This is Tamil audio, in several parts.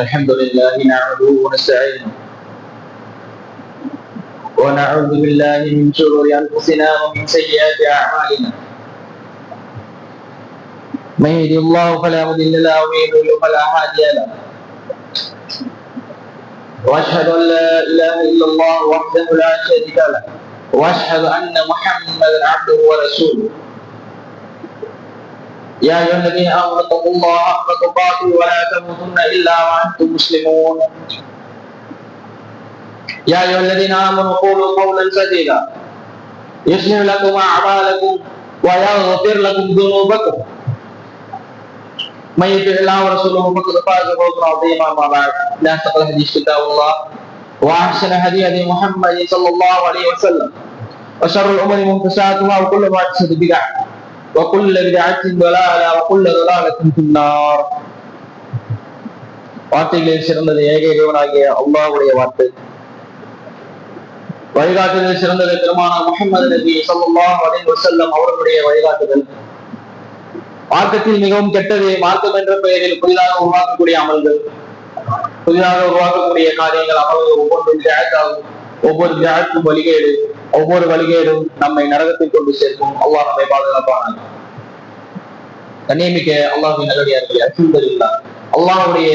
الحمد لله نعمده ونستعينه. ونعوذ بالله من شرور أنفسنا ومن سيئات أعمالنا. من يهد الله فلا مضل له ومن يضلل فلا هادي له. وأشهد أن لا إله إلا الله وحده لا شريك له. وأشهد أن محمدا عبده ورسوله. يا أيها الذين آمنوا اتقوا الله حق تقاته ولا تموتن إلا وأنتم مسلمون. يا أيها الذين آمنوا قولوا قولا سديدا. يصلح لكم أعمالكم ويغفر لكم ذنوبكم. من يطع الله ورسوله فقد فاز فوزا عظيما أما بعد. لا تقل حديث كتاب الله وأحسن هدي هدي محمد صلى الله عليه وسلم. وشر الأمور محدثاتها وكل محدثة بدعة. وكل بدعة ضلالة وكل ضلالة في النار வார்த்தைகளில் சிறந்தது ஏக இறைவனாகிய அல்லாஹ்வுடைய வார்த்தை வழிகாட்டுதல் சிறந்தது பெருமான முகமது நபி ஸல்லல்லாஹு அலைஹி வஸல்லம் அவர்களுடைய வழிகாட்டுதல் மார்க்கத்தில் மிகவும் கெட்டது மார்க்கம் என்ற பெயரில் புதிதாக உருவாக்கக்கூடிய அமல்கள் புதிதாக உருவாக்கக்கூடிய காரியங்கள் அமல்கள் ஒவ்வொன்றும் ஜாயத்தாகும் ஒவ்வொரு தியாகத்தும் வழிகேடு ஒவ்வொரு வழிகேடும் நம்மை நரகத்தில் கொண்டு சேர்க்கும். அல்லாஹ் நம்மை பாதுகாப்பான கண்ணியமிக்க அல்லாஹின் நல்லடியார்களே அல்ஹம்துலில்லாஹ் அல்லாஹுடைய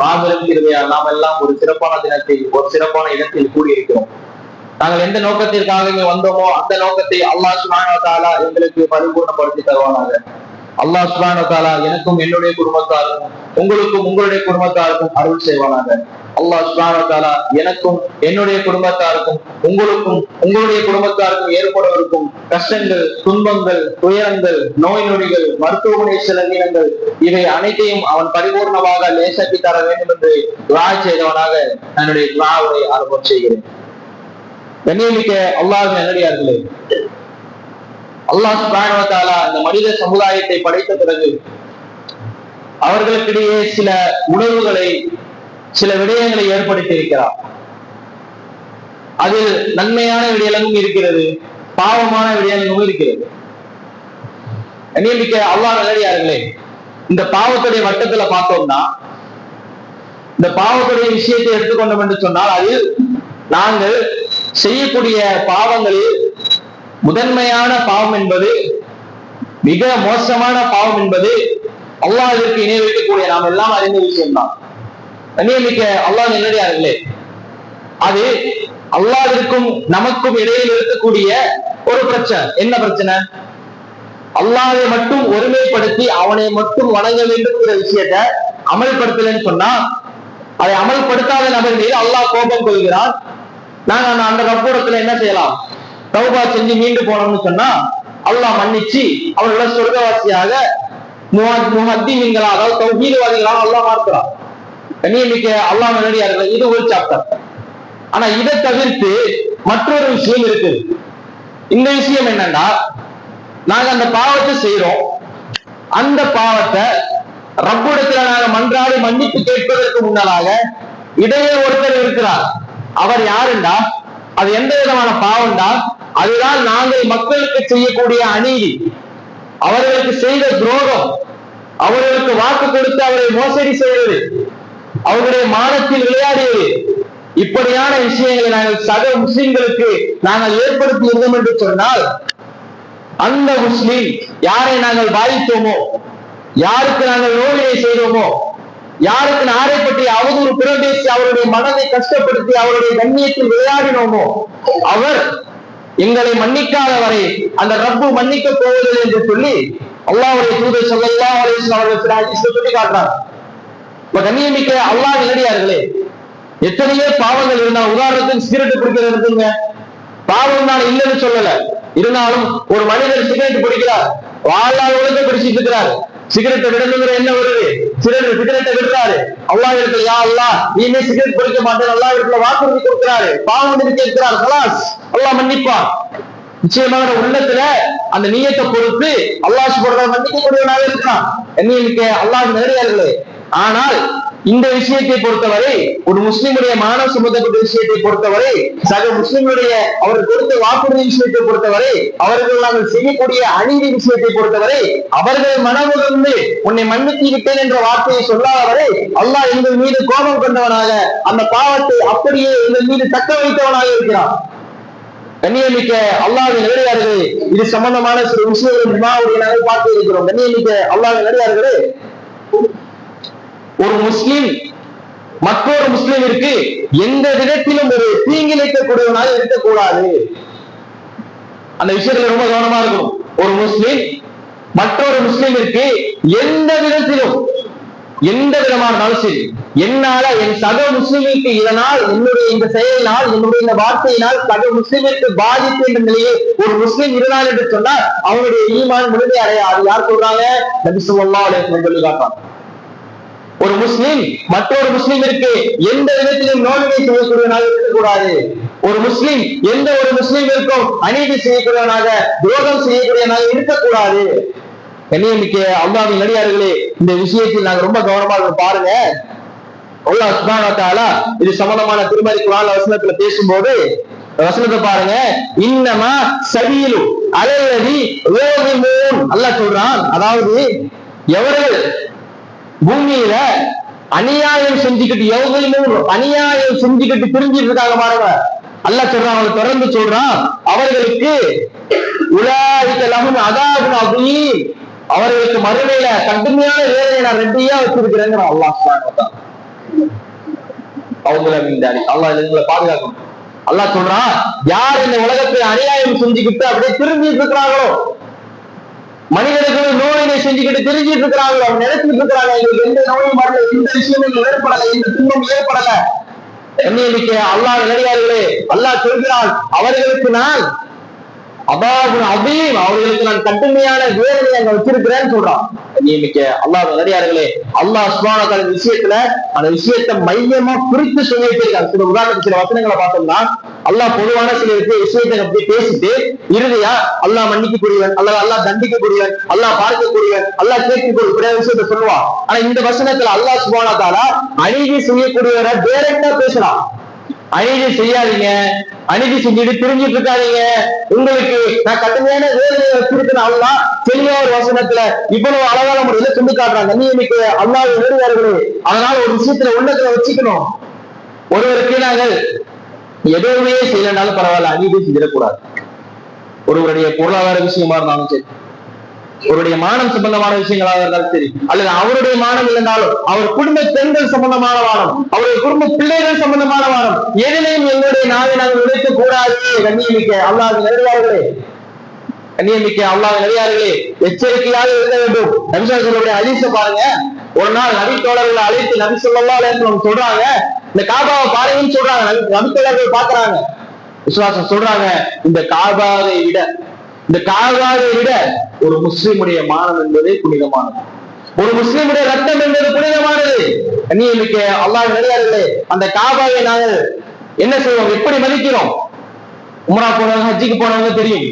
மாபெரும் கிருபையால் நாம் எல்லாம் ஒரு சிறப்பான தினத்தில் ஒரு சிறப்பான இடத்தில் கூடியிருக்கிறோம். நாங்கள் எந்த நோக்கத்திற்காக இங்க வந்தோமோ அந்த நோக்கத்தை அல்லாஹ் எங்களுக்கு பரிபூர்ணப்படுத்தி தருவானாக. அல்லாஹ் சுப்ஹானஹு தாலா எனக்கும் என்னுடைய குடும்பத்தாருக்கும் உங்களுக்கும் உங்களுடைய குடும்பத்தாருக்கும் அருள் செய்வானாங்க அல்லாஹ் சுப்ஹானஹு தாலா எனக்கும் என்னுடைய குடும்பத்தாருக்கும் உங்களுக்கும் உங்களுடைய குடும்பத்தாருக்கும் ஏற்படவிருக்கும் கஷ்டங்கள் துன்பங்கள் துயரங்கள் நோய் நொடிகள் மருத்துவமனை செலவினங்கள் இவை அனைத்தையும் அவன் பரிபூர்ணமாக லேசாக்கி தர வேண்டும் என்று துவா செய்தவனாக என்னுடைய துவாவை ஆரம்பம் செய்கிறேன். கண்ணியமிக்க அல்லாஹ் நல்லடியார்களே அல்லாஹ் சுப்ஹானஹு அந்த மனித சமுதாயத்தை படைத்த பிறகு அவர்களுக்கிடையே சில உணர்வுகளை சில விடயங்களை ஏற்படுத்தி இருக்கிறார் அதில் நன்மையான விடயங்களும் இருக்கிறது பாவமான விடயங்களும் இருக்கிறது. நியமிக்க அல்லாஹ் நல்லடியார்களே இந்த பாவத்துடைய வட்டத்துல பார்த்தோம்னா இந்த பாவத்துடைய விஷயத்தை எடுத்துக்கொண்டோம் என்று சொன்னால் அது நாங்கள் செய்யக்கூடிய பாவங்களில் முதன்மையான பாவம் என்பது மிக மோசமான பாவம் என்பது அல்லாஹிற்கு இணை வைக்கக்கூடிய நாம் எல்லாம் அறிந்த விஷயம்தான். நியமிக்க அல்லாஹ் நல்லடியார்களே அது அல்லாஹிற்கும் நமக்கும் இடையில் இருக்கக்கூடிய ஒரு பிரச்சனை. என்ன பிரச்சனை? அல்லாவை மட்டும் ஒருமைப்படுத்தி அவனை மட்டும் வணங்க வேண்டும்ங்கிற விஷயத்த அமல்படுத்தலன்னு சொன்னா அதை அமல்படுத்தாத நபர் மீது அல்லாஹ் கோபம் கொள்கிறான். நாங்க அந்த- அந்த ரப்பூடத்துல என்ன செய்யலாம்? தௌபா செஞ்சு மீண்டு போனோம்னு சொன்னா அல்லாஹ் மன்னிச்சு அவர்களை சொர்க்கவாசியாக முஹத்தீன்களா அதாவது தௌஹீதவாதிகளாக அல்லாஹ் மாற்றுறான் கண்ணியமிக்க அல்லாஹ் நல்லடியார்கள் இது ஒரு சாப்டர் ஆனா இதை தவிர்த்து மற்றொரு விஷயம் இருக்கு. இந்த விஷயம் என்னன்னா நாங்க அந்த பாவத்தை செய்யறோம் அந்த பாவத்தை ரப்பிடத்துல நாங்க மன்றாடி மன்னிப்பு கேட்பதற்கு முன்னதாக இடையே ஒருத்தர் இருக்கிறார். அவர் யாருண்டா? அது எந்த விதமான பாவம் தான் அதுதான் நாங்கள் மக்களுக்கு செய்யக்கூடிய அநீதி. அவர்களுக்கு செய்த துரோகம் அவர்களுக்கு வாக்கு கொடுத்து அவரை மோசடி செய்வது அவருடைய மானத்தில் விளையாடியது. இப்படியான விஷயங்களை நாங்கள் சக முஸ்லிம்களுக்கு நாங்கள் ஏற்படுத்தி இருந்தோம் என்று சொன்னால் அந்த முஸ்லிம் யாரை நாங்கள் பாதித்தோமோ யாருக்கு நாங்கள் நோவினை செய்தோமோ யாருக்கு நாரை பற்றி அவதூறு பிரதேசி அவருடைய மனதை கஷ்டப்படுத்தி அவருடைய கண்ணியத்தில் விளையாடினோமோ? அவர் எங்களை மன்னிக்காத வரை அந்த ரப்பு மன்னிக்க போவதில்லை என்று சொல்லி அல்லாவுடைய தூதர் சொல்லல்லா அவர்கள் சொல்லி காட்டுறாங்க இப்ப கண்ணியமிக்க அல்லாஹ் நிலடியார்களே எத்தனையோ பாவங்கள் இருந்தா உதாரணத்துக்கு சிகரெட் பிடிக்கிறது இருக்குங்க பாவம் தான் இல்லைன்னு சொல்லல. இருந்தாலும் ஒரு மனிதர் சிகரெட் பிடிக்கிறார். வாழ்நாள் ஒழுங்க பிடிச்சிட்டு இருக்கிறார். சிகரெட்டை விடணுங்கிற என்ன வருது. சிகரெட் சிகரெட்டை விடுறாரு. அல்லாஹ் இருக்கு யா அல்லா நீ சிகரெட் பிடிக்க மாட்டேன் அல்லா இடத்துல வாக்குறுதி கொடுக்கிறாரு. பாவம் என்று கேட்கிறார் கலாஸ். அல்லா மன்னிப்பான். நிச்சயமாக உள்ளத்துல அந்த நீயத்தை பொறுத்து அல்லாஹ் சுபர்தான் மன்னிக்கக்கூடியவனாக இருக்கிறான் என்னைக்கு அல்லாஹ் நேரடியார்களே ஆனால் இந்த விஷயத்தை பொறுத்தவரை ஒரு முஸ்லிமுடைய மானம் சம்பந்தப்பட்ட விஷயத்தை பொறுத்தவரை சக முஸ்லிம்களுடைய அவர் கொடுத்த வாக்குறுதி விஷயத்தை பொறுத்தவரை அவர்கள் நாங்கள் செய்யக்கூடிய அநீதி விஷயத்தை பொறுத்தவரை அவர்கள் மனமுகந்து உன்னை மன்னித்து விட்டேன் என்ற வார்த்தையை சொல்லாதவரை அல்லாஹ் எங்கள் மீது கோபம் கொண்டவனாக அந்த பாவத்தை அப்படியே எங்கள் மீது தக்க வைத்தவனாக இருக்கிறான். கண்ணியமிக்க அல்லாவின் நடிகார்களே இது சம்பந்தமான சில விஷயங்களை பார்த்து இருக்கிறோம். கண்ணியமிக்க அல்லாவின் நடிகார்களே ஒரு முஸ்லிம் மற்றொரு முஸ்லிமிற்கு எந்த விதத்திலும் ஒரு தீங்கிழைக்கக்கூடியவனாக இருக்கக்கூடாது. அந்த விஷயத்துல ரொம்ப கவனமா இருக்கும் ஒரு முஸ்லிம் மற்றொரு முஸ்லிமிற்கு எந்த விதத்திலும் எந்த விதமானாலும் சரி என்னால என் சக முஸ்லிமிற்கு இதனால் என்னுடைய இந்த செயலினால் என்னுடைய இந்த வார்த்தையினால் சக முஸ்லிமிற்கு பாதிப்பு என்ற நிலையே ஒரு முஸ்லிம் இருந்தால் என்று சொன்னால் அவனுடைய ஈமான் முழுமை அடையாது யார் சொல்றாங்க? நபி சொல்லா அலைஹி சொல்லி காட்டுறாங்க. ஒரு முஸ்லீம் மற்றொரு முஸ்லீமிற்கு எந்த விதத்திலும் நோவினை செய்யக்கூடியவனாக இருக்கக்கூடாது. ஒரு முஸ்லீம் எந்த ஒரு முஸ்லீமிற்கும் அநீதி செய்யக்கூடியவனாக துரோகம் செய்யக்கூடியவனாக இருக்கக்கூடாது. கண்ணியமிக்க அல்லாவின் நடிகார்களே இந்த விஷயத்தில் நாங்க ரொம்ப கவனமா இருக்கணும். பாருங்க. அல்லாஹ் சுப்ஹானஹு இது சம்பந்தமான திருமதி குர்ஆன் வசனத்துல பேசும்போது வசனத்தை பாருங்க. இன்னமா சபீலு அலல்லதி யோகிமூன் சொல்றான் அதாவது எவர்கள் பூமியில அநியாயம் செஞ்சுக்கிட்டு எவ்வளவு அநியாயம் செஞ்சுக்கிட்டு பிரிஞ்சிட்டு இருக்காங்க பாருங்க. அல்ல சொல்றான் அவங்களை தொடர்ந்து சொல்றான் அவர்களுக்கு உலாய்க்கலாமும் அதாவது அப்படி அவர்களுக்கு மறுமையில கடுமையான வேலையை நான் ரெட்டியா வச்சிருக்கிறேங்கிற அல்லா அவங்கள மீண்டாடி அல்லாஹ் பாதுகாக்கணும். அல்லா சொல்றான் யார் இந்த உலகத்தை அநியாயம் செஞ்சுக்கிட்டு அப்படியே திரும்பிட்டு இருக்கிறாங்களோ மனிதர்கள் நோயினை செஞ்சுக்கிட்டு தெரிஞ்சிட்டு இருக்கிறாங்க அவங்க நினைச்சிட்டு இருக்கிறாங்க எங்களுக்கு எந்த நோயும் வரல எந்த விஷயமும் ஏற்படல எந்த துன்பம் ஏற்படல. எண்ணிக்க அல்லாஹ் நிலையார்களே அல்லாஹ் சொல்கிறான் அவர்களுக்கு நான் அதாவது அதையும் அவர்களுக்கு நான் கடுமையான வேதனை அங்க வச்சிருக்கிறேன்னு சொல்றான். நியமிக்க அல்லாஹ் நிறையார்களே அல்லாஹ் சுபான விஷயத்துல அந்த விஷயத்தை மையமா குறித்து சொல்லிட்டு இருக்காங்க சில உதாரணத்துக்கு சில வசனங்களை பார்த்தோம்னா அல்லாஹ் பொதுவான சில விஷயத்தை அப்படி பேசிட்டு இறுதியா அல்லாஹ் மன்னிக்கக்கூடியவன் அல்லது அல்லாஹ் தண்டிக்கக்கூடியவன் அல்லாஹ் பார்க்கக்கூடியவன் அல்லாஹ் கேட்கக்கூடிய இப்படியா விஷயத்தை சொல்லுவான். ஆனா இந்த வசனத்துல அல்லாஹ் சுபானா தாரா அநீதி செய்யக்கூடியவரை டேரக்டா பேசுறான். அநீதி செய்யாதீங்க. அநீதி செஞ்சுட்டு பிரிஞ்சிட்டு இருக்காதீங்க. உங்களுக்கு நான் கடுமையான வேதனை வச்சிருக்கேன் அல்லா தெளிவா ஒரு வசனத்துல இவ்வளவு அழகான முறையில சொல்லி காட்டுறாங்க. நீ இன்னைக்கு அல்லாஹ் எழுதுவார்களே அதனால ஒரு விஷயத்துல உள்ளத்துல வச்சுக்கணும். ஒருவருக்கு நாங்கள் எதுவுமே செய்யலனாலும் பரவாயில்ல. அநீதி செஞ்சிடக்கூடாது. ஒருவருடைய பொருளாதார விஷயமா இருந்தாலும் சரி. அவருடைய மானம் சம்பந்தமான விஷயங்களாக இருந்தாலும் சரி அல்லது அவருடைய மானம் இல்லைனாலும் அவர் குடும்ப பெண்கள் சம்பந்தமான வாரம் அவருடைய குடும்ப பிள்ளைகள் சம்பந்தமான வாரம் எதிலையும் எங்களுடைய நாவை நாங்கள் உழைக்க கூடாது. கண்ணியமிக்க அல்லாத நிறைவார்களே. கண்ணியமிக்க அல்லாத நிறையார்களே எச்சரிக்கையாக இருக்க வேண்டும். நபிசாசனுடைய அலிச பாருங்க. ஒரு நாள் நபி தோழர்கள் அழைத்து நபி சொல்லா சொல்றாங்க. இந்த காபாவை பாருங்கன்னு சொல்றாங்க. நபி தோழர்கள் பாக்குறாங்க விசுவாசம் சொல்றாங்க. இந்த காபாவை விட இந்த காபாவை விட ஒரு முஸ்லிமுடைய மானம் என்பது புனிதமானது. ஒரு முஸ்லிமுடைய ரத்தம் என்பது புனிதமானது. கண்ணியமிக்க அல்லாஹ் நெறியார்களே அந்த காபாவை நாங்கள் என்ன செய்வோம்? எப்படி மதிக்கிறோம்? உமரா போனவங்க ஹஜ்ஜிக்கு போனவங்க தெரியும்.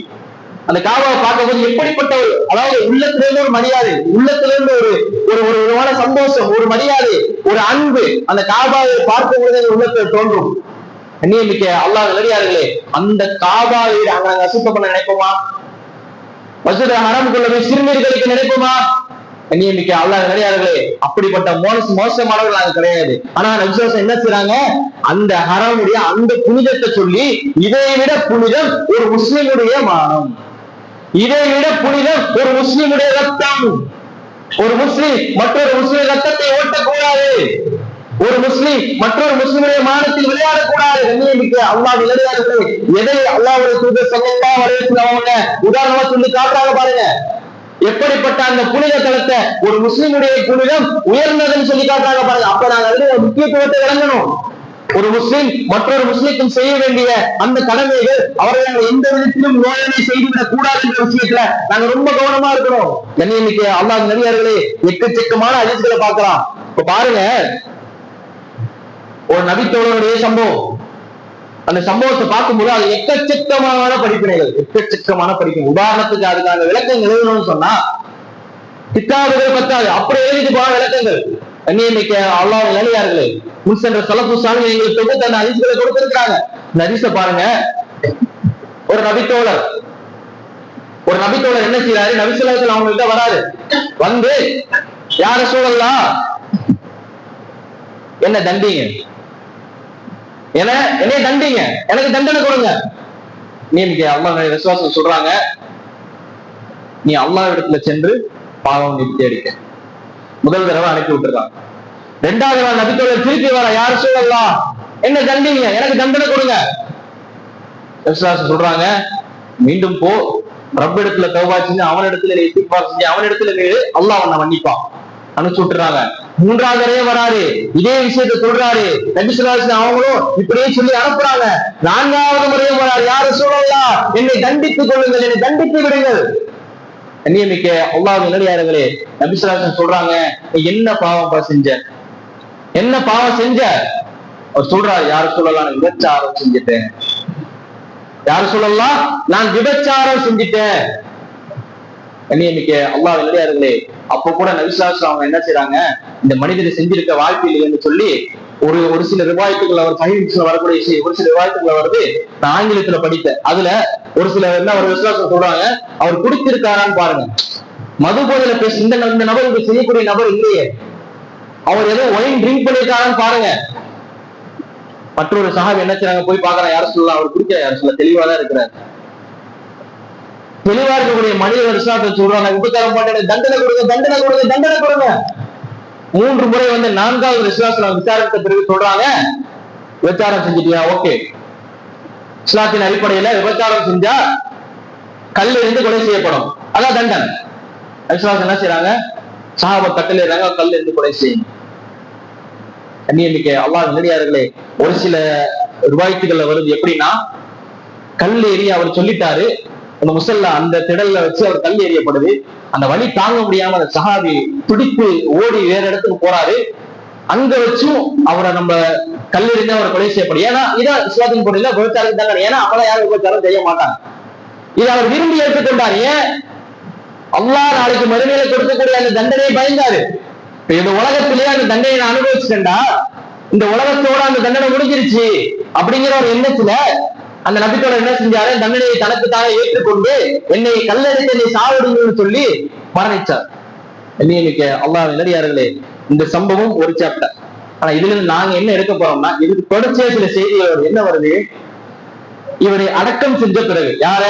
அந்த காபாவை பார்க்கும்போது எப்படிப்பட்ட ஒரு அதாவது உள்ளத்திலிருந்து ஒரு மரியாதை உள்ளத்துல இருந்து ஒரு ஒரு ஒரு விதமான சந்தோஷம் ஒரு மரியாதை ஒரு அன்பு அந்த காபாவை பார்க்கும் பொழுது உள்ளத்தில் தோன்றும். நியமிக்க அல்லாஹ் நல்லடியார்களே அந்த காபா வீடு அங்க நாங்க அசுத்தம் பண்ண நினைப்போமா? ஹரம் ஹரமுக்குள்ள போய் சிறுநீர்களுக்கு நினைப்போமா? நியமிக்க அல்லாஹ் நல்லடியார்களே அப்படிப்பட்ட மோச மோசமானவர்கள் அது கிடையாது. ஆனா விசுவாசம் என்ன செய்றாங்க? அந்த ஹரமுடைய அந்த புனிதத்தை சொல்லி இதை விட புனிதம் ஒரு முஸ்லிமுடைய மானம். இதை விட புனிதம் ஒரு முஸ்லிமுடைய ரத்தம். ஒரு முஸ்லிம் மற்றொரு முஸ்லிம் ரத்தத்தை ஓட்டக்கூடாது. ஒரு முஸ்லீம் மற்றொரு முஸ்லிமுடைய மானத்தில் விளையாடக்கூடாது கண்ணியமிக்க அல்லாஹ் விளையாடுகிறது. எதை அல்லாவுடைய தூதர் ஸல்லல்லாஹு வரையத்தில் அவங்க உதாரணமா சொல்லி காட்டுறாங்க பாருங்க. எப்படிப்பட்ட அந்த புனித தளத்தை ஒரு முஸ்லிமுடைய புனிதம் உயர்ந்ததுன்னு சொல்லி காட்டுறாங்க பாருங்க. அப்ப நாங்க அதுல ஒரு முக்கியத்துவத்தை விளங்கணும் ஒரு முஸ்லிம் மற்றொரு முஸ்லிக்கும் செய்ய வேண்டிய அந்த கடமைகள் அவரை நாங்கள் எந்த விதத்திலும் நோயனை செய்துவிடக் கூடாது என்ற விஷயத்துல நாங்க ரொம்ப கவனமா இருக்கிறோம் கண்ணியமிக்க அல்லாஹ் நடிகார்களே எக்கச்சக்கமான அதிர்ச்சிகளை பார்க்கலாம். இப்ப பாருங்க ஒரு நபித்தோழருடைய சம்பவம். அந்த சம்பவத்தை பார்க்கும்போது அது எக்கச்சக்கமான படிப்பினைகள் எக்கச்சக்கமான படிப்பு உதாரணத்துக்கு அதுக்கான விளக்கங்கள் எழுதணும்னு சொன்னா கித்தாபுகள் பத்தாது. அப்படி எழுதிட்டு போன விளக்கங்கள். கண்ணியமிக்க அல்லாஹ் நிலையார்களே முன் சென்ற சலப்பு சாமி எங்களுக்கு தொகுத்து அந்த அதிசயங்களை கொடுத்திருக்கிறாங்க. இந்த அதிச பாருங்க. ஒரு நபித்தோழர் ஒரு நபித்தோழர் என்ன செய்யறாரு நபிசுல்லாசல் அவங்கள்ட்ட வராரு. வந்து யார சூழல்லாம் என்ன தண்டிங்க? என்ன என்னைய தண்டிங்க. எனக்கு தண்டனை கொடுங்க. நீ அல்லாஹ் விசுவாசம் சொல்றாங்க. நீ அல்லாஹ் இடத்துல சென்று பாவம் நிறுத்தி அடிக்க முதல் தடவை அனுப்பி விட்டுருக்கான் ரெண்டாவது தடவை நபித்தோட திருப்பி வர யாரும் சொல்லலாம் என்ன தண்டிங்க? எனக்கு தண்டனை கொடுங்க. விசுவாசம் சொல்றாங்க. மீண்டும் போ. ரப்ப இடத்துல தௌபா செஞ்சு அவன் இடத்துல நீ இஸ்திக்பார் செஞ்சு அவன் இடத்துல நீ அல்லாஹ் அவனை மன்னிப்பான். அனுப்பிச்சு விட்டுறாங்க. மூன்றாவது தடவை வராரு. இதே விஷயத்த சொல்றாரு. நபிசுல்லாசன் அவங்களும் இப்படியே சொல்லி அனுப்புறாங்க. நான்காவது முறையும் வராரு. யாரு சொல்லலாம் என்னை தண்டித்துக் கொள்ளுங்கள் என்னை தண்டித்து விடுங்கள். கண்ணியமிக்க அல்லாஹ் நிலையார்களே நபிசுல்லாசன் சொல்றாங்க என்ன பாவம் செஞ்ச? என்ன பாவம் செஞ்ச? அவர் சொல்றாரு யாரு சொல்லலாம் விபச்சாரம் செஞ்சுட்டேன். யாரு சொல்லலாம் நான் விபச்சாரம் செஞ்சுட்டேன். கண்ணியமிக்க அல்லாஹ் நிலையார்களே அப்ப கூட நபிசுல்லாசன் அவங்க என்ன செய்றாங்க? இந்த மனிதனை செஞ்சிருக்க வாய்ப்பு இல்லைன்னு சொல்லி ஒரு ஒரு சில ரிவாயத்துக்குள்ள அவர் சஹீஹ்ல வரக்கூடிய விஷயம் ஒரு சில ரிவாயத்துக்குள்ள வருது. நான் ஆங்கிலத்துல படித்தேன். அதுல ஒரு சில என்ன ஒரு விசுவாசம் சொல்றாங்க அவர் குடித்திருக்காரான்னு பாருங்க. மது போதையில பேச இந்த இந்த நபர் இப்படி செய்யக்கூடிய நபர் இல்லையே. அவர் ஏதோ ஒயின் ட்ரிங்க் பண்ணிருக்காரான்னு பாருங்க. மற்றொரு சஹாபி என்ன செய்றாங்க? போய் பாக்குறாங்க யாரும் சொல்லலாம் அவர் குடிக்க யாரும் சொல்ல தெளிவா தான் இருக்கிறார். தெளிவா இருக்கக்கூடிய மனித விசாரத்தை சொல்றாங்க. விபச்சாரம் பண்ண தண்டனை கொடுங்க தண்டனை கொடுங்க தண்டனை கொடுங்க. மூன்று முறை வந்து நான்காவது விசுவாசம் விசாரித்த பிறகு சொல்றாங்க. விபச்சாரம் செஞ்சுட்டியா? ஓகே. இஸ்லாத்தின் அடிப்படையில விபச்சாரம் செஞ்சா கல் இருந்து கொலை செய்யப்படும். அதான் தண்டனை. விசுவாசம் என்ன செய்யறாங்க சஹாப கட்டளைறாங்க கல் இருந்து கொலை செய்யும். கண்ணியமிக்க அல்லாஹ் நெடியார்களே ஒரு சில ரிவாய்த்துகள்ல வருது எப்படின்னா கல் ஏறி அவர் சொல்லிட்டாரு. அந்த முசல்லா அந்த திடல்ல வச்சு அவர் கல் எறியப்படுது. அந்த வழி தாங்க முடியாம அந்த சஹாபி துடிப்பு ஓடி வேற இடத்துக்கு போறாரு. அங்க வச்சும் அவரை நம்ம கல்லெறிந்து அவரை கொலை செய்யப்படும் ஏன்னா இதான் இஸ்லாத்தின் பொருள். விபச்சாரம் தாங்க ஏன்னா அவளை யாரும் விபச்சாரம் செய்ய மாட்டாங்க. இதை அவர் விரும்பி ஏற்றுக்கொண்டார். ஏன்? அல்லா நாளைக்கு மறுமையில கொடுக்கக்கூடிய அந்த தண்டனையை பயந்தாரு. இந்த உலகத்திலேயே அந்த தண்டனையை நான் அனுபவிச்சுட்டேன்டா. இந்த உலகத்தோட அந்த தண்டனை முடிஞ்சிருச்சு. அப்படிங்கிற ஒரு எண்ணத்துல அந்த நபித்தோட என்ன செஞ்சாரு? தண்டனையை தனக்கு தானே ஏற்றுக்கொண்டு என்னை கல்லெடுத்து என்னை சாவடுங்கன்னு சொல்லி மரணிச்சார். இன்னைக்கு அல்லாஹ் நடிகார்களே இந்த சம்பவம் ஒரு சாப்டர் ஆனா இதுல இருந்து நாங்க என்ன எடுக்க போறோம்னா இதுக்கு தொடர்ச்சியா சில செய்திகள் என்ன வருது? இவரை அடக்கம் செஞ்ச பிறகு யார?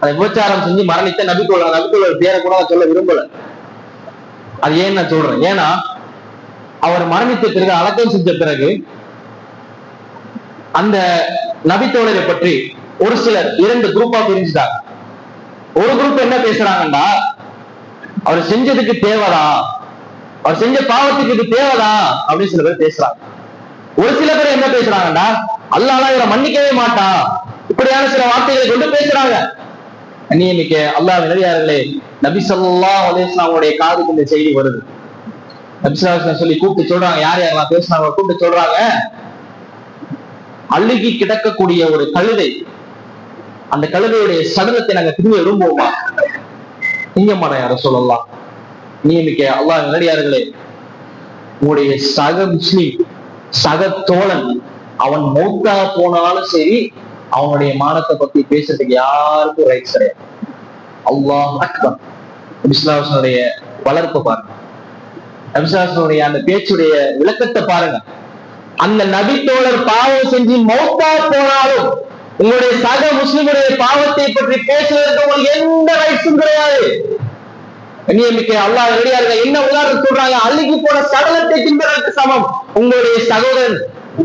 அதை விபச்சாரம் செஞ்சு மரணித்த நபிக்குள்ள நபிக்குள்ள பேரை கூட நான் சொல்ல விரும்பல. அது ஏன் நான் சொல்றேன்? ஏன்னா அவர் மரணித்த பிறகு அடக்கம் செஞ்ச பிறகு அந்த நபித்தோழரை பற்றி ஒரு சிலர் இரண்டு குரூப்பா பிரிஞ்சுட்டாங்க. ஒரு குரூப் என்ன பேசுறாங்கன்னா அவர் செஞ்சதுக்கு தேவைதான் அவர் செஞ்ச பாவத்துக்கு இது தேவைதான் அப்படின்னு சில பேர் பேசுறாங்க. ஒரு சில பேர் என்ன பேசுறாங்கன்னா அல்லாலாம் இவரை மன்னிக்கவே மாட்டான். இப்படியான சில வார்த்தைகளை கொண்டு பேசுறாங்க. அந்நியமிக்க அல்லாஹ் நிலையார்களே நபி சொல்லா அலேஸ்லாமுடைய காதுக்கு இந்த செய்தி வருது. நபி சொல்லி கூப்பிட்டு சொல்றாங்க. யார் யாரெல்லாம் பேசுனாங்க கூப்பிட்டு சொல்றாங்க. அழுகி கிடக்கக்கூடிய ஒரு கழுதை. அந்த கழுதையுடைய சடலத்தை நாங்க திரும்பி விரும்புவோமா நீங்க மாட்டோம் யார சொல்லலாம். நியமிக்க அல்லாஹ் நல்லடியார்களே உங்களுடைய சக முஸ்லீம் சக தோழன் அவன் மௌத்தா போனாலும் சரி அவனுடைய மானத்தை பத்தி பேசுறதுக்கு யாருக்கும் ரைட்ஸ் கிடையாது. அல்லாஹ் அக்பர். நபிஸ்லாசனுடைய வளர்ப்பு பாருங்க. நபிஸ்லாசனுடைய அந்த பேச்சுடைய விளக்கத்தை பாருங்க. அந்த நபித்தோழர் பாவம் செஞ்சு மௌத்தா போனாலும் உங்களுடைய சக முஸ்லிமுடைய பாவத்தை பற்றி பேசுவதற்கு உங்களுக்கு எந்த ரைட்ஸும் கிடையாது. நியமிக்க அல்லாஹ் ரெடியார்கள் என்ன உதாரணம் சொல்றாங்க? அள்ளிக்கு போன சடலத்தை தின்பதற்கு சமம். உங்களுடைய சகோதரன்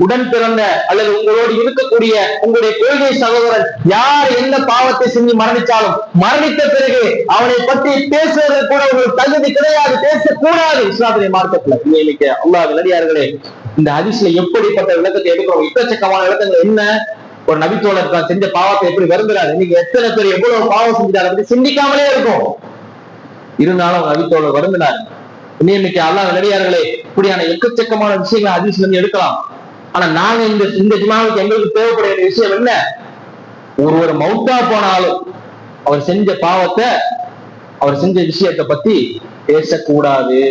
உடன் பிறந்த அல்லது உங்களோடு இருக்கக்கூடிய உங்களுடைய கொள்கை சகோதரன் யார் என்ன பாவத்தை செஞ்சு மரணிச்சாலும் மரணித்த பிறகு அவனை பற்றி பேசுவதற்கு கூட உங்களுக்கு தகுதி கிடையாது பேசக்கூடாது. இஸ்லாமிய மார்க்கத்துல. நியமிக்க அல்லாஹ் நடிகார்களே இந்த அதிசயம் எப்படிப்பட்ட விளக்கத்தை எடுக்கிறோம்? எக்கச்சக்கமான விளக்கங்கள் என்ன? ஒரு நபித்தோழர் தான் செஞ்ச பாவத்தை எப்படி வருந்துறாரு? இன்னைக்கு எத்தனை பேர் எவ்வளவு பாவம் செஞ்சாரு அப்படி சிந்திக்காமலே இருக்கும். இருந்தாலும் நபித்தோழர் வருந்தினார். இன்னைக்கு அல்லாத நடிகார்களே இப்படியான எக்கச்சக்கமான விஷயங்களை ஹதீஸ்ல இருந்து எடுக்கலாம். ஆனா நாங்க இந்த இந்த ஜிமாவுக்கு எங்களுக்கு தேவைப்படுகிற விஷயம் என்ன? ஒருவர் மவுத்தா போனாலும் அவர் செஞ்ச பாவத்தை அவர் செஞ்ச விஷயத்தை பத்தி பேசக்கூடாது.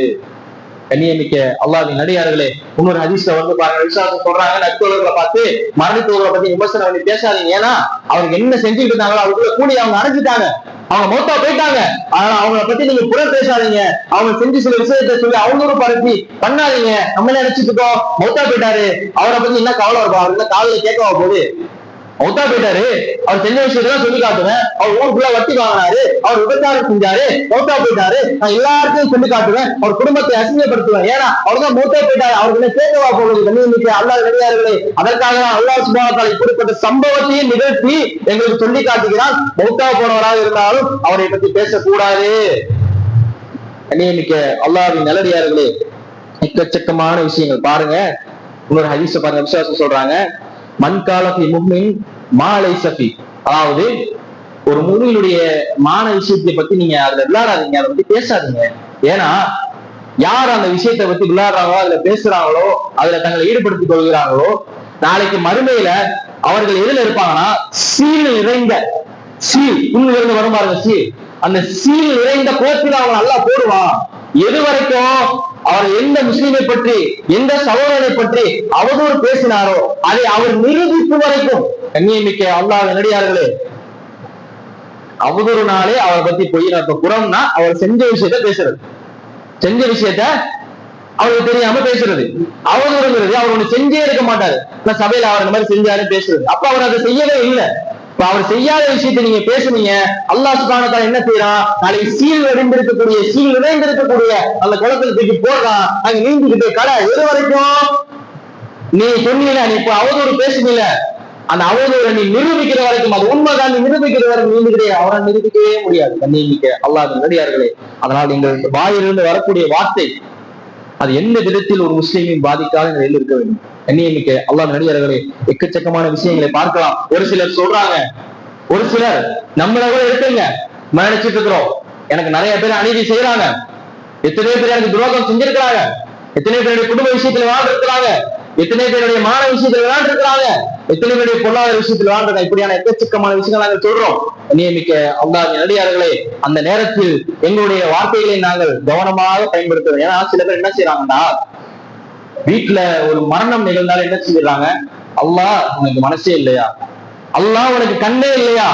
கண்ணியமிக்க அல்லாஹ்வின் நடிகார்களே இன்னொரு ஹதீஸ்ல வந்து பாருங்க விசாரணை சொல்றாங்க நட்புகளை பார்த்து மரணித்தவர்களை பத்தி விமர்சனம் பண்ணி பேசாதீங்க. ஏன்னா அவங்க என்ன செஞ்சுட்டு இருந்தாங்களோ அவங்களுக்குள்ள கூடி அவங்க அடைஞ்சிட்டாங்க. அவங்க மொத்தம் போயிட்டாங்க. ஆனா அவங்கள பத்தி நீங்க புற பேசாதீங்க. அவங்க செஞ்சு சில விஷயத்தை சொல்லி அவங்களும் பரப்பி பண்ணாதீங்க. நம்மளே நினைச்சிட்டு இருக்கோம் மௌத்தா போயிட்டாரு. அவரை பத்தி என்ன கவலை இருக்கும் அவர் என்ன காலையில கேட்கவா போகுது? மௌத்தா போயிட்டாரு. அவர் செஞ்ச விஷயத்தான் சொல்லி காட்டுவேன். அவர் ஊருக்குள்ள வட்டி வாங்கினாரு. அவர் விபச்சாரம் செஞ்சாரு. மௌத்தா போயிட்டாரு. நான் எல்லாருக்கும் சொல்லி காட்டுவேன். அவர் குடும்பத்தை அசிங்கப்படுத்துவேன் ஏன்னா அவர் தான் மௌத்தா போயிட்டாரு. அவருக்கு என்ன கேட்கவா போகுது? கண்ணியமிக்க அல்லாஹ் வெளியார்களே அதற்காக தான் அல்லாஹ் சுபாவத்தால் இப்படிப்பட்ட சம்பவத்தையும் நிகழ்த்தி எங்களுக்கு சொல்லி காட்டுகிறான். மௌத்தா போனவராக இருந்தாலும் அவரை பத்தி பேசக்கூடாது. கண்ணியமிக்க அல்லாவின் நல்லடியார்களே எக்கச்சக்கமான விஷயங்கள். பாருங்க. இன்னொரு ஹதீஸ பாருங்க. விசுவாசம் சொல்றாங்க. மண்காலத்தி மும்மின் மாலை சஃபி அதாவது ஒரு முருகனுடைய மான விஷயத்தை பத்தி நீங்க அதுல விளையாடாதீங்க. அதை பத்தி பேசாதீங்க. ஏன்னா யார் அந்த விஷயத்தை பத்தி விளையாடுறாங்களோ அதுல பேசுறாங்களோ அதுல தங்களை ஈடுபடுத்திக் கொள்கிறாங்களோ நாளைக்கு மறுமையில அவர்கள் எதுல இருப்பாங்கன்னா சீல் நிறைந்த சீல். புண்ணில் இருந்து வரும் பாருங்க சீல். அந்த சீல் நிறைந்த கோத்தில் அவன் நல்லா போடுவான். எது வரைக்கும்? அவர் எந்த முஸ்லீமை பற்றி எந்த சகோதரனை பற்றி அவதூறு பேசினாரோ அதை அவர் நிரூபிப்பு வரைக்கும் கண்ணியமிக்க அல்லாஹ் நடிகார்களே அவதூறு நாளே அவரை பத்தி பொய் இப்ப புறம்னா அவர் செஞ்ச விஷயத்த பேசுறது. செஞ்ச விஷயத்த அவருக்கு தெரியாம பேசுறது. அவதூறுங்கிறது அவர் ஒண்ணு செஞ்சே இருக்க மாட்டாரு. நான் சபையில அவர் இந்த மாதிரி செஞ்சாரு பேசுறது. அப்ப அவர் அதை செய்யவே இல்லை. இப்ப அவர் செய்யாத விஷயத்தை நீங்க பேசுனீங்க. அல்லாஹ் சுபானத்தால என்ன செய்யறான் நாளைக்கு சீல் நிறைந்திருக்கக்கூடிய சீல் நிறைந்திருக்கக்கூடிய அந்த குளத்துல தூக்கி போடுறான் அங்க நீந்திக்கிட்டு கடை எது வரைக்கும்? நீ சொன்னீல நீ இப்ப அவதூறு பேசுனீல அந்த அவதூறை நீ நிரூபிக்கிற வரைக்கும் அது உண்மைதான் நீ நிரூபிக்கிற வரைக்கும் நீந்துக்கிறே அவரை நிரூபிக்கவே முடியாது. கண்ணீங்க அல்லாஹ் நடிகார்களே அதனால் நீங்கள் வாயிலிருந்து வரக்கூடிய வார்த்தை அது எந்த விதத்தில் ஒரு முஸ்லீமையும் பாதிக்காத நிலையில் இருக்க வேண்டும்? கண்ணியமிக்க அல்லாஹ் நடிகர்களே எக்கச்சக்கமான விஷயங்களை பார்க்கலாம். ஒரு சிலர் சொல்றாங்க. ஒரு சிலர் நம்மள கூட இருக்குங்க நினைச்சிட்டு இருக்கிறோம். எனக்கு நிறைய பேர் அநீதி செய்யறாங்க. எத்தனை பேர் எனக்கு துரோகம் செஞ்சிருக்கிறாங்க. எத்தனை பேருடைய குடும்ப விஷயத்துல வாழ்ந்துருக்கிறாங்க. எத்தனை பேருடைய மான விஷயத்தில் வாழ்ந்துருக்கிறாங்க எத்தனை பேருடைய பொருளாதார விஷயத்தில் வாழ்ந்துருக்காங்க இப்படியான எக்கச்சக்கமான விஷயங்கள் நாங்கள் சொல்றோம். நியமிக்க அல்லாஹ் நடிகார்களே அந்த நேரத்தில் எங்களுடைய வார்த்தைகளை நாங்கள் கவனமாக பயன்படுத்துவோம் ஏன்னா சில பேர் என்ன செய்யறாங்கன்னா வீட்டுல ஒரு மரணம் நிகழ்ந்தாலும் என்ன செஞ்சிடறாங்க? அல்லாஹ் உனக்கு மனசே இல்லையா? அல்லாஹ் உனக்கு கண்ணே இல்லையா?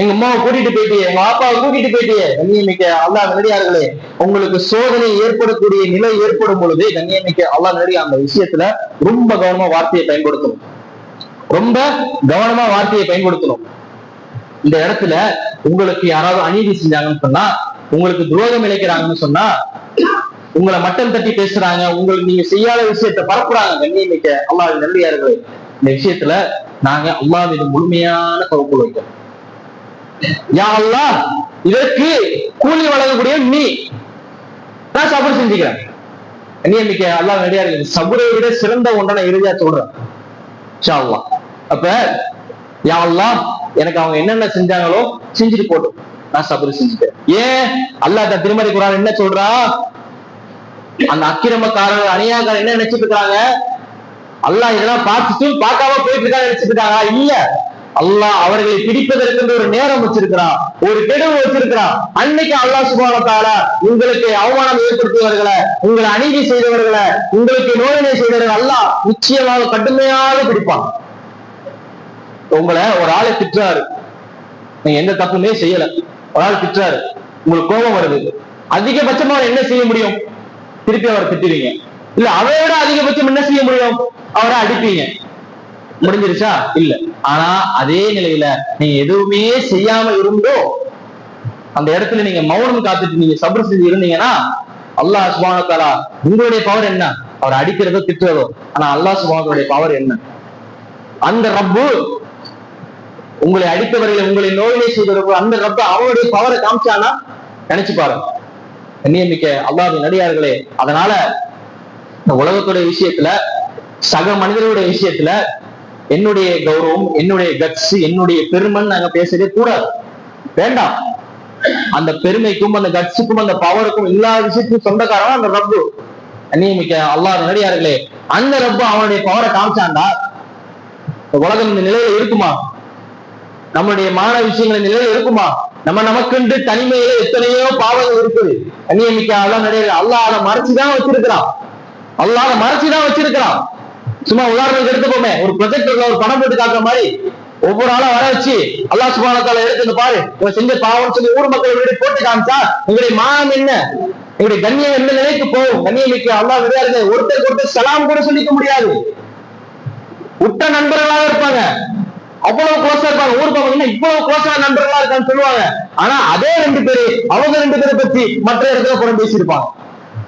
எங்க அம்மாவை கூட்டிட்டு போயிட்டியே எங்க அப்பாவை கூட்டிட்டு போயிட்டியே. கண்ணியமிக்க அல்லாஹ் நடிகார்களே உங்களுக்கு சோதனை ஏற்படக்கூடிய நிலை ஏற்படும் பொழுது கண்ணியமிக்க அல்லாஹ் நடி அந்த விஷயத்துல ரொம்ப கவனமா வார்த்தையை பயன்படுத்தணும். ரொம்ப கவனமா வார்த்தையை பயன்படுத்தணும். இந்த இடத்துல உங்களுக்கு யாராவது அநீதி செஞ்சாங்கன்னு சொன்னா உங்களுக்கு துரோகம் இழைக்கிறாங்கன்னு சொன்னா உங்களை மட்டம் தட்டி பேசுறாங்க உங்களுக்கு நீங்க செய்யாத விஷயத்தை பரப்புறாங்க கண்ணியமிக்க அல்லாவின் நல்லியார்களே இந்த விஷயத்துல நாங்க அல்லாவின் முழுமையான தொகுப்பு வைக்கிறோம். யாழ்லா இதற்கு கூலி வழங்கக்கூடிய நீ. நான் சபர் செஞ்சுக்கிறேன். கண்ணியமிக்க அல்லாஹ் இருக்கு. சபுரை விட சிறந்த ஒன்றை நான் இறுதியா சொல்றேன். அப்ப யாழ்லா எனக்கு அவங்க என்னென்ன செஞ்சாங்களோ செஞ்சுட்டு போட்டோம் நான் சபர் செஞ்சுட்டேன் ஏன்? அல்லாஹ் திருமதி குரான் என்ன சொல்றா? அந்த அக்கிரமக்காரர் அநியாயக்காரர் என்ன நினைச்சிட்டு இருக்காங்க? அல்லாஹ் இதெல்லாம் பார்த்துட்டு பார்க்காம போயிட்டு இருக்காங்க நினைச்சிட்டு இருக்காங்க இல்ல. அல்லாஹ் அவர்களை பிடிப்பதற்கு ஒரு நேரம் வச்சிருக்கிறான் ஒரு கெடுவு வச்சிருக்கிறான். அன்னைக்கு அல்லாஹ் சுபானத்தால உங்களுக்கு அவமானம் ஏற்படுத்தியவர்களை உங்களை அநீதி செய்தவர்களை உங்களுக்கு நோயினை செய்தவர்கள் அல்லாஹ் நிச்சயமாக கடுமையாக பிடிப்பான். உங்களை ஒரு ஆளை திட்டுறாரு. நீங்க எந்த தப்புமே செய்யல. ஒரு ஆள் திட்டுறாரு. உங்களுக்கு கோபம் வருது. அதிகபட்சமா அவர் என்ன செய்ய முடியும்? திருப்பி அவரை திட்டுவீங்க. இல்ல அவரை அதிகபட்சம் என்ன செய்ய முடியும்? அவரை அடிப்பீங்க. முடிஞ்சிருச்சா? இல்ல. ஆனா அதே நிலையில நீங்க எதுவுமே செய்யாம இருந்தோ அந்த இடத்துல நீங்க மௌனம் காத்துட்டு நீங்க சபர் செஞ்சு இருந்தீங்கன்னா அல்லாஹ் சுபானத்தாலா உங்களுடைய பவர் என்ன? அவர் அடிக்கிறதோ திட்டுறதோ ஆனா அல்லாஹ் சுபானத்துடைய பவர் என்ன? அந்த ரப்பு உங்களை அடித்தவர்களை உங்களை நோயிலே செய்தவர்கள் அந்த ரப்ப அவருடைய பவரை காமிச்சானா நினைச்சு பாருங்க. நியமிக்க அல்லாஹ் நடிகார்களே அதனால இந்த உலகத்துடைய விஷயத்துல சக மனிதர்களுடைய விஷயத்துல என்னுடைய கௌரவம் என்னுடைய கட்ஸ் என்னுடைய பெருமைன்னு நாங்க பேசவே கூடாது. வேண்டாம். அந்த பெருமைக்கும் அந்த கட்ஸுக்கும் அந்த பவருக்கும் எல்லா விஷயத்துக்கும் சொந்தக்காரன் அந்த ரப்பு. நியமிக்க அல்லாஹ் நடிகார்களே அந்த ரப்பு அவனுடைய பவரை காமிச்சாண்டா உலகம் இந்த நிலையில இருக்குமா? நம்மளுடைய மான விஷயங்கள் நிலையில இருக்குமா? நம்ம நமக்குண்டு தனிமையில எத்தனையோ பாவங்கள் இருக்குது. அந்நியமிக்க அல்லாஹ் நடிகர்கள் அல்லாத மறைச்சுதான் வச்சிருக்கிறான். அல்லாத மறைச்சுதான் வச்சிருக்கிறான். சும்மா உதாரணத்துக்கு எடுத்துப்போமே. ஒரு ப்ரொஜெக்டர்ல ஒரு படம் போட்டு காட்டுற மாதிரி ஒவ்வொரு ஆளா வர வச்சு அல்லாஹ் சுபானத்தால எடுத்து பாரு. இவன் செஞ்ச பாவம் சொல்லி ஊர் மக்கள் முன்னாடி போட்டு காமிச்சா உங்களுடைய மானம் என்ன? உங்களுடைய கண்ணியம் எந்த நிலைக்கு போகும்? கண்ணியமிக்க அல்லாஹ் விளையாடுங்க ஒருத்தருக்கு ஒருத்தர் சலாம் கூட சொல்லிக்க முடியாது. உட்ட நண்பர்களாக இருப்பாங்க. அவ்வளவு க்ளோஸா இருப்பாங்க. ஊர் பக்கம் என்ன இவ்வளவு க்ளோஸா நண்பர்களா இருக்கான்னு சொல்லுவாங்க. ஆனா அதே ரெண்டு பேரு அவங்க ரெண்டு பேரை பத்தி மற்ற இடத்துல புறம் பேசியிருப்பாங்க.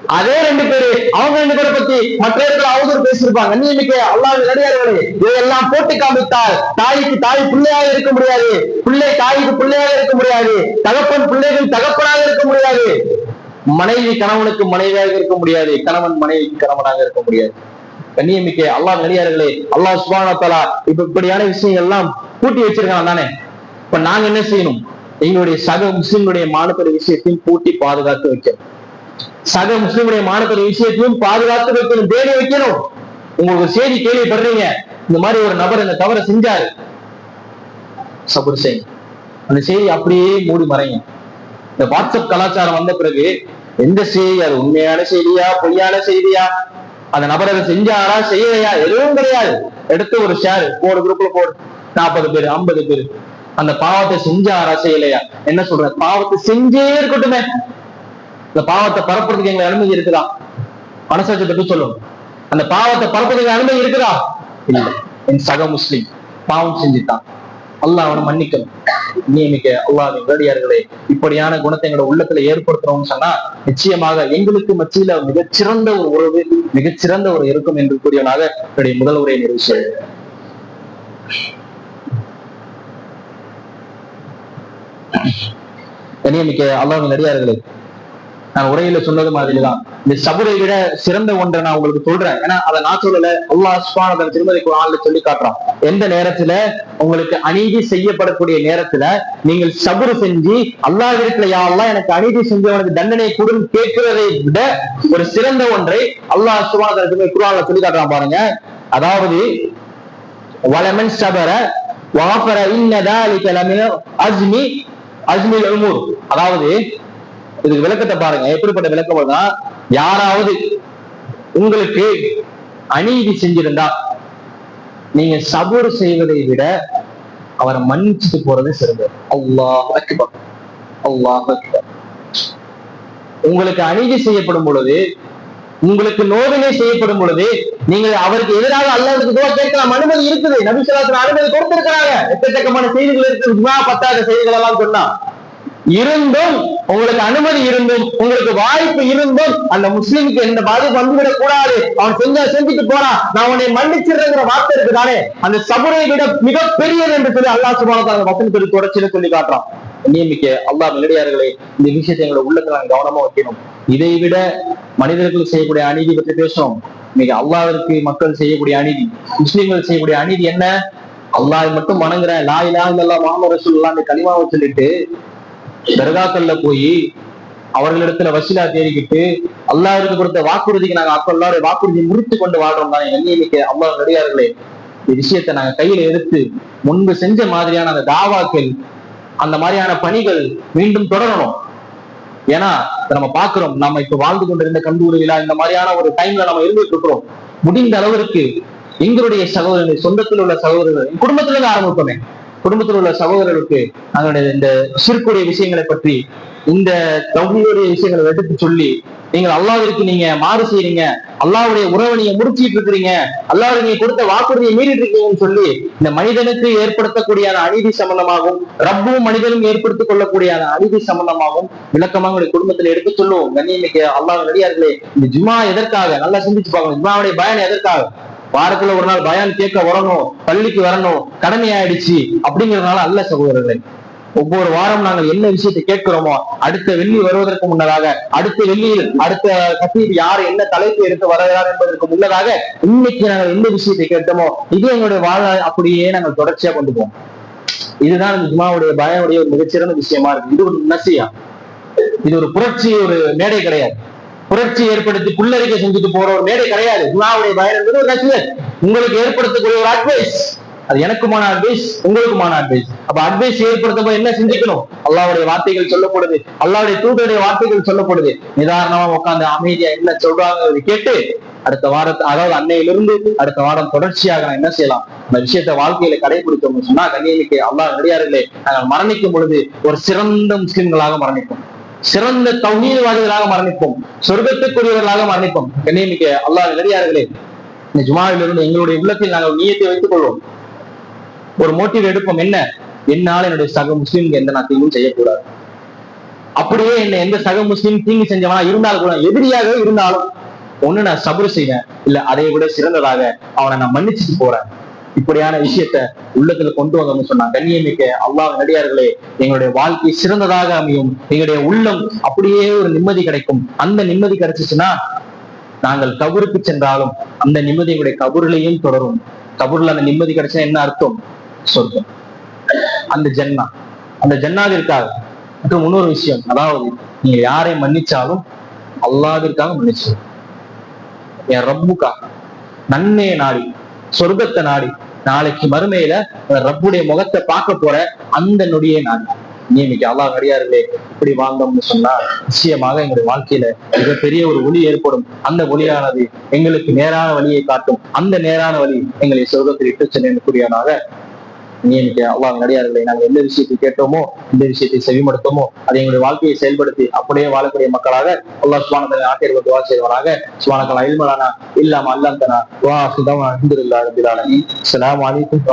அதே ரெண்டு பேரு அவங்க ரெண்டு பேரை பத்தி மற்ற இடத்துல அவதூறு பேசியிருப்பாங்க. கண்ணியமிக்க அல்லாஹ் நடிகார்களே இதையெல்லாம் போட்டு காமித்தால் தாய்க்கு தாய் பிள்ளையாக இருக்க முடியாது. பிள்ளை தாய்க்கு பிள்ளையாக இருக்க முடியாது. தகப்பன் பிள்ளைகள் தகப்பனாக இருக்க முடியாது. மனைவி கணவனுக்கு மனைவியாக இருக்க முடியாது. கணவன் மனைவிக்கு கணவனாக இருக்க முடியாது. கண்ணியமிக்க அல்லாஹ் நடிகார்களே அல்லாஹ் சுபான இப்ப இப்படியான விஷயங்கள் எல்லாம் கூட்டி வச்சிருக்காங்க தானே. இப்ப நாங்க என்ன செய்யணும்? எங்களுடைய சக முஸ்லிம்களுடைய மாணவர்கள் விஷயத்தையும் கூட்டி பாதுகாத்து வைக்கணும். சக முஸ்லிமுடைய மானப்படி விஷயத்தையும் பாதுகாத்து வைக்கணும் தேடி வைக்கணும். உங்களுக்கு செய்தி கேள்விப்படுறீங்க. இந்த மாதிரி ஒரு நபர் இந்த தவறை செஞ்சாரு. சபுர் செய்யுங்க அந்த செய்தி அப்படியே மூடி மறைங்க இந்த வாட்ஸ்அப் கலாச்சாரம் வந்த பிறகு எந்த செய்தி? அது உண்மையான செய்தியா பொய்யான செய்தியா? அந்த நபர் அதை செஞ்சாரா செய்யலையா? எதுவும் கிடையாது. எடுத்து ஒரு ஷேர் போடு குரூப்ல போடு. நாற்பது பேர் ஐம்பது பேர். அந்த பாவத்தை செஞ்சாரா செய்யலையா? என்ன சொல்ற பாவத்தை செஞ்சே இருக்கட்டுமே. இந்த பாவத்தை பரப்புறதுக்கு எங்க அனுமதி இருக்குதா? மனசாட்சி பற்றி சொல்லணும் அந்த பாவத்தை பரப்புறதுக்கு அனுமதி இருக்குதா? இல்ல. என் சக முஸ்லிம் பாவம் செஞ்சுட்டான். அல்லாஹ் அவனை மன்னிக்கணும். நியமிக்க அல்லாஹ் வேடியார்களே இப்படியான குணத்தை எங்களோட உள்ளத்துல ஏற்படுத்துறோம்னு சொன்னா நிச்சயமாக எங்களுக்கு மத்தியில மிகச்சிறந்த ஒரு உறவு மிகச்சிறந்த ஒரு இருக்கும் என்று கூறியவனாக என்னுடைய முதல் உரையை நிறைவு செய்கிறேன். நியமிக்க அல்லாவின் நடிகார்களே நான் உரையில சொன்னது மாதிரிதான். இந்த சபுரை விட சிறந்த ஒன்றை நான் உங்களுக்கு சொல்றேன். ஏன்னா அதை நான் சொல்லல. அல்லாஹ் சுபானதன் திருமதி குரான்ல சொல்லி காட்டுறான். எந்த நேரத்துல உங்களுக்கு அநீதி செய்யப்படக்கூடிய நேரத்துல நீங்கள் சபுரு செஞ்சு அல்லாஹ் இருக்கிற யாரெல்லாம் எனக்கு அநீதி செஞ்சவனுக்கு தண்டனை கொடுன்னு கேட்கிறதை விட ஒரு சிறந்த ஒன்றை அல்லாஹ் சுபானதன் திருமதி குரான்ல சொல்லி காட்டுறான் பாருங்க. அதாவது வலமன் சபர வாபர இன்னதாலிக லமின அஸ்மி அஸ்மில் அதாவது இதுக்கு விளக்கத்தை பாருங்க. எப்படிப்பட்ட விளக்கம் யாராவது உங்களுக்கு அநீதி செஞ்சிருந்தா நீங்க சபூர் செய்வதை விட அவரை மன்னிச்சுட்டு போறது சிறந்தது. அல்லாஹ் அக்பர். அல்லாஹ் அக்பர். உங்களுக்கு அநீதி செய்யப்படும் பொழுது உங்களுக்கு நோதனை செய்யப்படும் பொழுது நீங்கள் அவருக்கு எதிராக அல்லாவுக்கு துவா கேட்கலாம். அனுமதி இருக்குது. நபிசுல்லாத்துல அனுமதி கொடுத்திருக்கிறாங்க. எக்கச்சக்கமான செய்திகள் இருக்கு பத்தாத செய்திகள் எல்லாம் சொன்னா. இருந்தும் உங்களுக்கு அனுமதி இருந்தும் உங்களுக்கு வாய்ப்பு இருந்தும் அந்த முஸ்லீமுக்கு எந்த பாதிப்பு வந்துவிடக் கூடாது. அவன் செஞ்சா செஞ்சுட்டு போறான் நான் உன்னை மன்னிச்சிடுறேங்கிற வார்த்தை இருக்குதானே? அந்த சபுரை விட மிகப்பெரியது என்று சொல்லி அல்லாஹ் சுபானத்தால அந்த வசனத்துக்கு தொடர்ச்சின்னு சொல்லி காட்டுறான். நியமிக்க அல்லாஹ் நிலையார்களே இந்த விஷயத்தை எங்களோட உள்ளத்துல நாங்க கவனமா வைக்கணும். இதை விட மனிதர்கள் செய்யக்கூடிய அநீதி பற்றி பேசுறோம். இன்னைக்கு அல்லாவிற்கு மக்கள் செய்யக்கூடிய அநீதி முஸ்லிம்கள் செய்யக்கூடிய அநீதி என்ன? அல்லாஹ் மட்டும் வணங்குறேன். லா இலாஹ இல்லல்லாஹ் முஹம்மது கனிமாவை சொல்லிட்டு தர்காக்கள்ல போய் அவர்களிடத்துல வசீலா தேடிக்கிட்டு அல்லாஹ்வுக்கு கொடுத்த வாக்குறுதிக்கு நாங்க அப்ப எல்லாருடைய வாக்குறுதி முறித்து கொண்டு வாழ்றோம் தானே எண்ணிக்கை அல்லாஹ் நடிகார்களே. இந்த விஷயத்தை நாங்க கையில எடுத்து முன்பு செஞ்ச மாதிரியான அந்த தாவாக்கள் அந்த மாதிரியான பணிகள் மீண்டும் தொடரணும். ஏன்னா நம்ம பாக்குறோம் நம்ம இப்ப வாழ்ந்து கொண்டிருந்த கல்லூரியில இந்த மாதிரியான ஒரு டைம்ல நம்ம இருந்துட்டு இருக்கிறோம். முடிந்த அளவிற்கு எங்களுடைய சகோதரர்கள் சொந்தத்தில் உள்ள சகோதரர்கள் குடும்பத்திலிருந்து ஆரம்பிப்போமே. குடும்பத்தில் உள்ள சகோதரர்களுக்கு அதனுடைய இந்த சிறுக்குடைய விஷயங்களை பற்றி இந்த தௌஹீதுடைய விஷயங்களை எடுத்து சொல்லி நீங்கள் அல்லாவிற்கு நீங்க மாறு செய்யறீங்க அல்லாவுடைய உறவை நீங்க முடிச்சிட்டு இருக்கிறீங்க அல்லாஹ் நீங்க கொடுத்த வாக்குறுதியை மீறிட்டு இருக்கீங்கன்னு சொல்லி இந்த மனிதனுக்கு ஏற்படுத்தக்கூடிய அநீதி சம்பந்தமாகவும் ரப்பும் மனிதனும் ஏற்படுத்திக் கொள்ளக்கூடிய அநீதி சம்பந்தமாகவும் விளக்கமாக உங்களுடைய குடும்பத்தில் எடுத்து சொல்லுவோம். கண்ணியமிக்க அல்லாஹ் நடிகார்களே இந்த ஜுமா எதற்காக? நல்லா சிந்திச்சு பார்க்கணும் ஜுமாவுடைய பயன் எதற்காக? வாரத்துல ஒரு நாள் பயான் கேட்க வரணும் பள்ளிக்கு வரணும் கடமை ஆயிடுச்சு அப்படிங்கறதுனால அல்ல சகோதரர்களே. ஒவ்வொரு வாரம் நாங்கள் என்ன விஷயத்தை கேட்கிறோமோ அடுத்த வெள்ளி வருவதற்கு முன்னதாக அடுத்த வெள்ளியில் அடுத்த கத்தீர் யார் என்ன தலைப்பு எடுத்து வருகிறார் என்பதற்கு முன்னதாக இன்னைக்கு நாங்கள் எந்த விஷயத்தை கேட்டோமோ இது எங்களுடைய வாழ்நாள் அப்படியே நாங்கள் தொடர்ச்சியா கொண்டு போவோம். இதுதான் இந்த ஜுமாவுடைய பயனுடைய ஒரு மிகச்சிறந்த விஷயமா இருக்கு. இது ஒரு நசியா. இது ஒரு புரட்சி ஒரு மேடை கிடையாது. புரட்சி ஏற்படுத்தி புள்ளறிக்கை செஞ்சுட்டு போற ஒரு மேடை கிடையாது. ஜுமாவுடைய பயன் என்பது ஒரு நசியத் உங்களுக்கு ஏற்படுத்தக்கூடிய ஒரு அட்வைஸ் அது எனக்குமான அட்வைஸ் உங்களுக்குமான அட்வைஸ் அப்ப அட்வைஸ் ஏற்படுத்தும் போது என்ன சிந்திக்கணும்? அல்லாவுடைய வார்த்தைகள் சொல்லப்படுது. அல்லாவுடைய தூதருடைய வார்த்தைகள் சொல்லப்படுது. நிதாரணமா உட்கார்ந்து அமைதியா என்ன சொல்றாங்க கேட்டு அடுத்த வாரத்தை அதாவது அன்னையிலிருந்து அடுத்த வாரம் தொடர்ச்சியாக நான் என்ன செய்யலாம்? அந்த விஷயத்தை வாழ்க்கையில கடைபிடித்தோம்னு சொன்னா கண்ணியமிக்க அல்லாஹ் நடிகார்களே நாங்கள் மரணிக்கும் பொழுது ஒரு சிறந்த முஸ்லிம்களாக மரணிப்போம். சிறந்த தௌஹீதவாதிகளாக மரணிப்போம். சொர்க்கத்துக்குரியவர்களாக மரணிப்போம். கண்ணியமிக்க அல்லாஹ் நடிகார்களே இந்த ஜுமாவிலிருந்து எங்களுடைய உள்ளத்தில் நாங்கள் நீயத்தை வைத்துக் கொள்வோம். ஒரு மோட்டிவ் எடுப்போம். என்ன? என்னால் என்னுடைய சக முஸ்லீம்க்கு எந்த நான் தீங்கும் செய்யக்கூடாது. அப்படியே என்ன எந்த சக முஸ்லீம் தீங்கு செஞ்சவனா இருந்தாலும் கூட எதிரியாக இருந்தாலும் ஒண்ணு நான் சபர் செய்வேன். இல்ல அதை விட சிறந்ததாக அவனை நான் மன்னிச்சுட்டு போறேன். இப்படியான விஷயத்த உள்ளத்துல கொண்டு வந்தோம்னு சொன்னா கண்ணியமிக்க அல்லாஹ் நடிகார்களே எங்களுடைய வாழ்க்கை சிறந்ததாக அமையும். எங்களுடைய உள்ளம் அப்படியே ஒரு நிம்மதி கிடைக்கும். அந்த நிம்மதி கிடைச்சிச்சுன்னா நாங்கள் கபருக்கு சென்றாலும் அந்த நிம்மதி எங்களுடைய கபூர்லையும் தொடரும். கபூர்ல அந்த நிம்மதி கிடைச்சா என்ன அர்த்தம்? சொர்க்கம். அந்த ஜன்னா. அந்த ஜன்னாவிற்காக மற்றும் இன்னொரு விஷயம் அதாவது நீங்க யாரை மன்னிச்சாலும் அல்லாவிற்காக மன்னிச்சு என் ரப்புக்காக நன்மையை நாடி. சொர்க்கத்தை நாடி. நாளைக்கு மறுமையில ரப்புடைய முகத்தை பார்க்க போற அந்த நொடியை நாடி நியமிக்க அல்லா அடியார்களே இப்படி வாழ்ந்தோம்னு சொன்னா நிச்சயமாக எங்களுடைய வாழ்க்கையில மிகப்பெரிய ஒரு ஒளி ஏற்படும். அந்த ஒளியானது எங்களுக்கு நேரான வழியை காட்டும். அந்த நேரான வழி எங்களை சொர்க்கத்தில் இட்டு செல்லக்கூடியவனாக நியமிக்க அல்லாஹ் நடிகார்களை நாங்கள் எந்த விஷயத்தை கேட்டோமோ எந்த விஷயத்தை செவிமடுத்தோமோ அதை எங்களுடைய வாழ்க்கையை செயல்படுத்தி அப்படியே வாழக்கூடிய மக்களாக அல்லாஹ் சுவானத்தனை ஆட்டியர்கள் துவா செய்வராக. சுவானத்தனா இல்மலானா இல்லாம அல்லாந்தனா வா சுதமா அஹமதுல்லா ரபில் ஆலமீன். அஸ்ஸலாமு அலைக்கும்